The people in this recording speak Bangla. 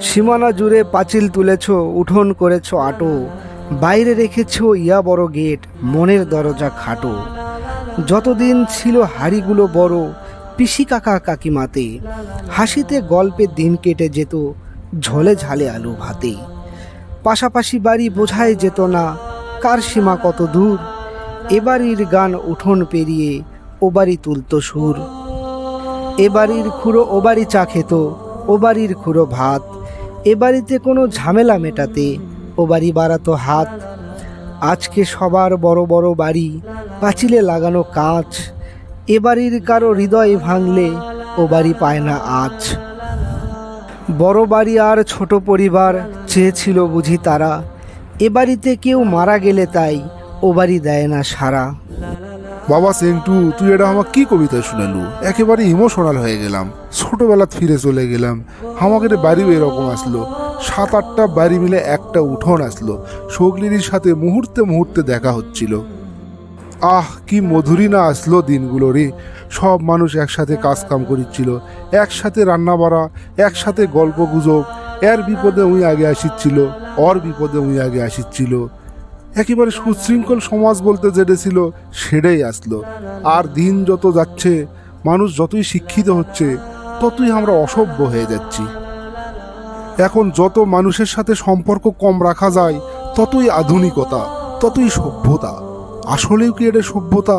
সীমানা জুড়ে পাঁচিল তুলেছ, উঠোন করেছ আটো। বাইরে রেখেছ ইয়া বড় গেট, মনের দরজা খাটো। যতদিন ছিল হাড়িগুলো বড়, পিসি কাকা কাকিমাতে, হাসিতে গল্পে দিন কেটে যেত, ঝলে ঝালে আলু ভাতে। পাশাপাশি বাড়ি বোঝাই যেত না, কার সীমা কত দূর। এবাড়ির গান উঠোন পেরিয়ে, ও বাড়ি তুলত সুর। এ বাড়ির খুঁড়ো ও বাড়ি চা খেত ও বাড়ির খুঁড়ো ভাত। এ বাড়িতে কোনো ঝামেলা মেটাতে ও বাড়ি বাড়াতো হাত। আজকে সবার বড় বড় বাড়ি, পাঁচিলে লাগানো কাঁচ। এ বাড়ির কারও হৃদয় ভাঙলে ও বাড়ি পায় না আজ বড় বাড়ি আর ছোট পরিবার চেয়েছিল বুঝি তারা। এ বাড়িতে কেউ মারা গেলে তাই ও বাড়ি দেয় না সারা। বাবা সেন্টু, তুই এটা আমার কি কবিতা শুনালু? একেবারে ইমোশনাল হয়ে গেলাম। ছোটবেলা ফিরে চলে গেলাম। আমাদের বাড়িও এরকম আসলো। সাত আটটা বাড়ি মিলে একটা উঠোন আসলো। সগলিনীর সাথে মুহূর্তে মুহূর্তে দেখা হচ্ছিল। আহ, কি মধুরী না আসলো দিনগুলো রে। সব মানুষ একসাথে কাজ কাম করিচ্ছিল। একসাথে রান্না বাড়া একসাথে গল্প গুজব এর বিপদে উই আগে আসিচ্ছিল, ওর বিপদে উই আগে আসিচ্ছিল। একেবারে সুশৃঙ্খল সমাজ বলতে যেটা ছিল সেটাই আসলো। আর দিন যত যাচ্ছে, মানুষ যতই শিক্ষিত হচ্ছে, ততই আমরা অসভ্য হয়ে যাচ্ছি। এখন যত মানুষের সাথে সম্পর্ক কম রাখা যায়, ততই আধুনিকতা, ততই সভ্যতা। আসলেও কি এটা সভ্যতা?